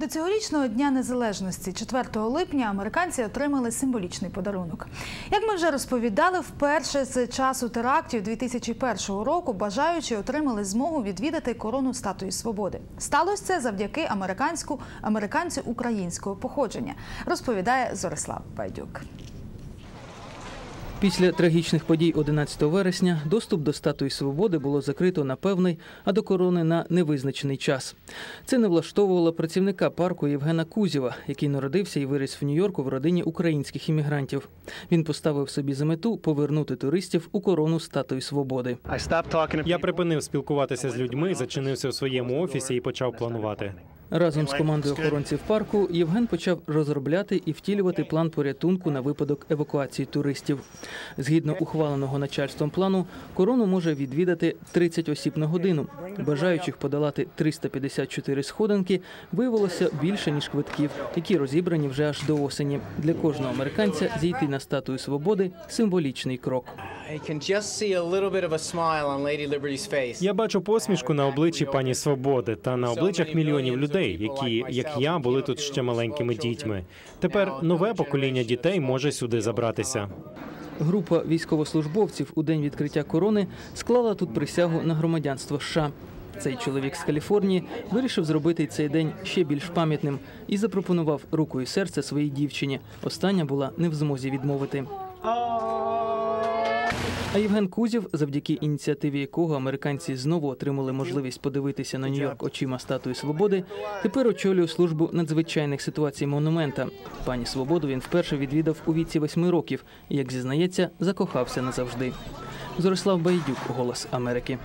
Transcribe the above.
До цьогорічного дня незалежності, 4 липня, американці отримали символічний подарунок. Як ми вже розповідали, вперше з часу терактів 2001 року бажаючі отримали змогу відвідати корону статуї свободи. Сталося це завдяки американську американцю українського походження, розповідає Зорислав Байдюк. Після трагічних подій 11 вересня доступ до статуї свободи було закрито на певний, а до корони на невизначений час. Це не влаштовувало працівника парку Євгена Кузєва, який народився і виріс в Нью-Йорку в родині українських іммігрантів. Він поставив собі за мету повернути туристів у корону статуї свободи. Я припинив спілкуватися з людьми, зачинився у своєму офісі і почав планувати. Разом з командою охоронців парку Євген почав розробляти і втілювати план порятунку на випадок евакуації туристів. Згідно ухваленого начальством плану, корону може відвідати 30 осіб на годину. Бажаючих подолати 354 сходинки виявилося більше ніж квитків, які розібрані вже аж до осені. Для кожного американця зійти на статую свободи символічний крок. Я бачу посмішку на обличчі пані Свободи та на обличчях мільйонів людей, які, як я, були тут ще маленькими дітьми. Тепер нове покоління дітей може сюди забратися. Група військовослужбовців у день відкриття корони склала тут присягу на громадянство США. Цей чоловік з Каліфорнії вирішив зробити цей день ще більш пам'ятним і запропонував руку і серце своїй дівчині. Остання була не в змозі відмовити. А Євген Кузів, завдяки ініціативі якого американці знову отримали можливість подивитися на Нью-Йорк очима статуї свободи, тепер очолює службу надзвичайних ситуацій монумента. Пані Свободу він вперше відвідав у віці восьми років і, як зізнається, закохався назавжди. Зорислав Байдюк, голос Америки.